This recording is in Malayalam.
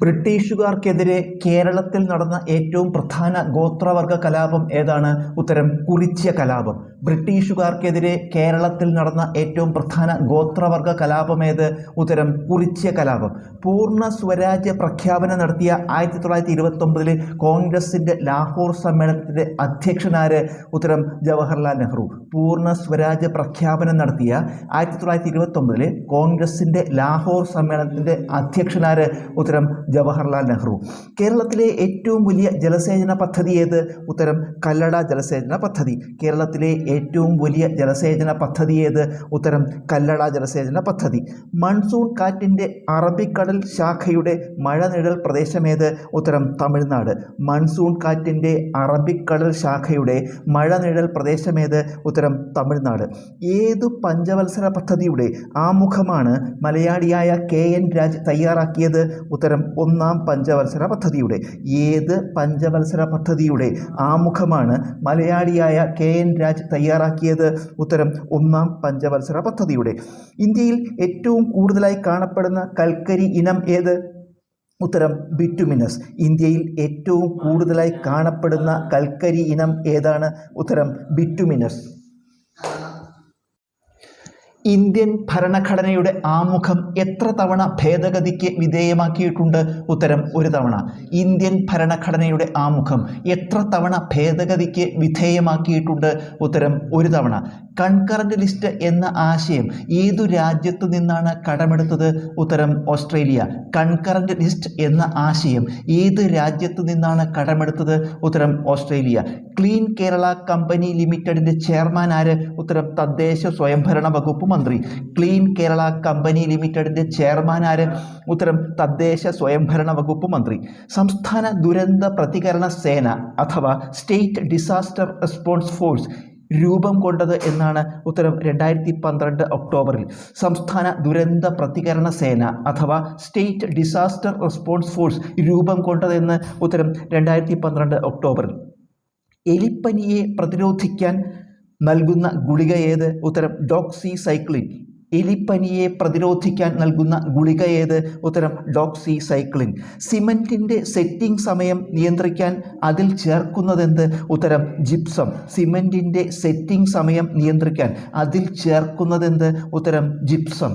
ബ്രിട്ടീഷുകാർക്കെതിരെ കേരളത്തിൽ നടന്ന ഏറ്റവും പ്രധാന ഗോത്രവർഗ കലാപം ഏതാണ്? ഉത്തരം കുറിച്യ കലാപം. ബ്രിട്ടീഷുകാർക്കെതിരെ കേരളത്തിൽ നടന്ന ഏറ്റവും പ്രധാന ഗോത്രവർഗ കലാപമേത് ഉത്തരം കുറിച്യ കലാപം. പൂർണ സ്വരാജ്യ പ്രഖ്യാപനം നടത്തിയ ആയിരത്തി തൊള്ളായിരത്തി ഇരുപത്തൊമ്പതിൽ കോൺഗ്രസിന്റെ ലാഹോർ സമ്മേളനത്തിന്റെ അധ്യക്ഷനാര്? ഉത്തരം ജവഹർലാൽ നെഹ്റു. പൂർണ സ്വരാജ്യ പ്രഖ്യാപനം നടത്തിയ ആയിരത്തി തൊള്ളായിരത്തി ഇരുപത്തൊമ്പതിൽ കോൺഗ്രസിന്റെ ലാഹോർ സമ്മേളനത്തിന്റെ അധ്യക്ഷനാര്? ഉത്തരം ജവഹർലാൽ നെഹ്റു. കേരളത്തിലെ ഏറ്റവും വലിയ ജലസേചന പദ്ധതി ഏത്? ഉത്തരം കല്ലട ജലസേചന പദ്ധതി. കേരളത്തിലെ ഏറ്റവും വലിയ ജലസേചന പദ്ധതി ഏത്? ഉത്തരം കല്ലട ജലസേചന പദ്ധതി. മൺസൂൺ കാറ്റിന്റെ അറബിക്കടൽ ശാഖയുടെ മഴനിഴൽ പ്രദേശമേത് ഉത്തരം തമിഴ്നാട്. മൺസൂൺ കാറ്റിന്റെ അറബിക്കടൽ ശാഖയുടെ മഴനിഴൽ പ്രദേശമേത് ഉത്തരം തമിഴ്നാട്. ഏതു പഞ്ചവത്സര പദ്ധതിയുടെ ആമുഖമാണ് മലയാളിയായ കെ എൻ രാജ് തയ്യാറാക്കിയത്? ഉത്തരം ഒന്നാം പഞ്ചവത്സര പദ്ധതിയുടെ. ഏത് പഞ്ചവത്സര പദ്ധതിയുടെ ആമുഖമാണ് മലയാളിയായ കെ എൻ രാജ് തയ്യാറാക്കിയത്. ഉത്തരം ഒന്നാം പഞ്ചവത്സര പദ്ധതിയുടെ. ഇന്ത്യയിൽ ഏറ്റവും കൂടുതലായി കാണപ്പെടുന്ന കൽക്കരി ഇനം ഏത്? ഉത്തരം ബിറ്റുമിനസ്. ഇന്ത്യയിൽ ഏറ്റവും കൂടുതലായി കാണപ്പെടുന്ന കൽക്കരി ഇനം ഏതാണ്? ഉത്തരം ബിറ്റുമിനസ്. ഇന്ത്യൻ ഭരണഘടനയുടെ ആമുഖം എത്ര തവണ ഭേദഗതിക്ക് വിധേയമാക്കിയിട്ടുണ്ട്? ഉത്തരം ഒരു തവണ. ഇന്ത്യൻ ഭരണഘടനയുടെ ആമുഖം എത്ര തവണ ഭേദഗതിക്ക് വിധേയമാക്കിയിട്ടുണ്ട്? ഉത്തരം ഒരു തവണ. കൺകറന്റ് ലിസ്റ്റ് എന്ന ആശയം ഏതു രാജ്യത്തു നിന്നാണ് കടമെടുത്തത്? ഉത്തരം ഓസ്ട്രേലിയ. കൺകറന്റ് ലിസ്റ്റ് എന്ന ആശയം ഏത് രാജ്യത്തു നിന്നാണ് കടമെടുത്തത്? ഉത്തരം ഓസ്ട്രേലിയ. ക്ലീൻ കേരള കമ്പനി ലിമിറ്റഡിന്റെ ചെയർമാൻ ആര്? ഉത്തരം തദ്ദേശ സ്വയംഭരണ വകുപ്പ് മന്ത്രി ക്ലീൻ കേരള കമ്പനി ലിമിറ്റഡിന്റെ ചെയർമാൻ ആര്? ഉത്തരം തദ്ദേശ സ്വയംഭരണ വകുപ്പ് മന്ത്രി. സംസ്ഥാന ദുരന്ത പ്രതികരണ സേന അഥവാ സ്റ്റേറ്റ് ഡിസാസ്റ്റർ റെസ്പോൺസ് ഫോഴ്സ് രൂപം കൊണ്ടത് എന്നാണ് ഉത്തരം രണ്ടായിരത്തി പന്ത്രണ്ട് ഒക്ടോബറിൽ. സംസ്ഥാന ദുരന്ത പ്രതികരണ സേന അഥവാ സ്റ്റേറ്റ് ഡിസാസ്റ്റർ റെസ്പോൺസ് ഫോഴ്സ് രൂപം കൊണ്ടതെന്ന് ഉത്തരം രണ്ടായിരത്തി പന്ത്രണ്ട് ഒക്ടോബറിൽ. എലിപ്പനിയെ പ്രതിരോധിക്കാൻ നൽകുന്ന ഗുളിക ഏത്? ഉത്തരം ഡോക്സി സൈക്ലിൻ എലിപ്പനിയെ പ്രതിരോധിക്കാൻ നൽകുന്ന ഗുളിക ഏത്? ഉത്തരം ഡോക്സി സൈക്ലിൻ സിമന്റിന്റെ സെറ്റിംഗ് സമയം നിയന്ത്രിക്കാൻ അതിൽ ചേർക്കുന്നതെന്ത്? ഉത്തരം ജിപ്സം സിമന്റിന്റെ സെറ്റിംഗ് സമയം നിയന്ത്രിക്കാൻ അതിൽ ചേർക്കുന്നതെന്ത്? ഉത്തരം ജിപ്സം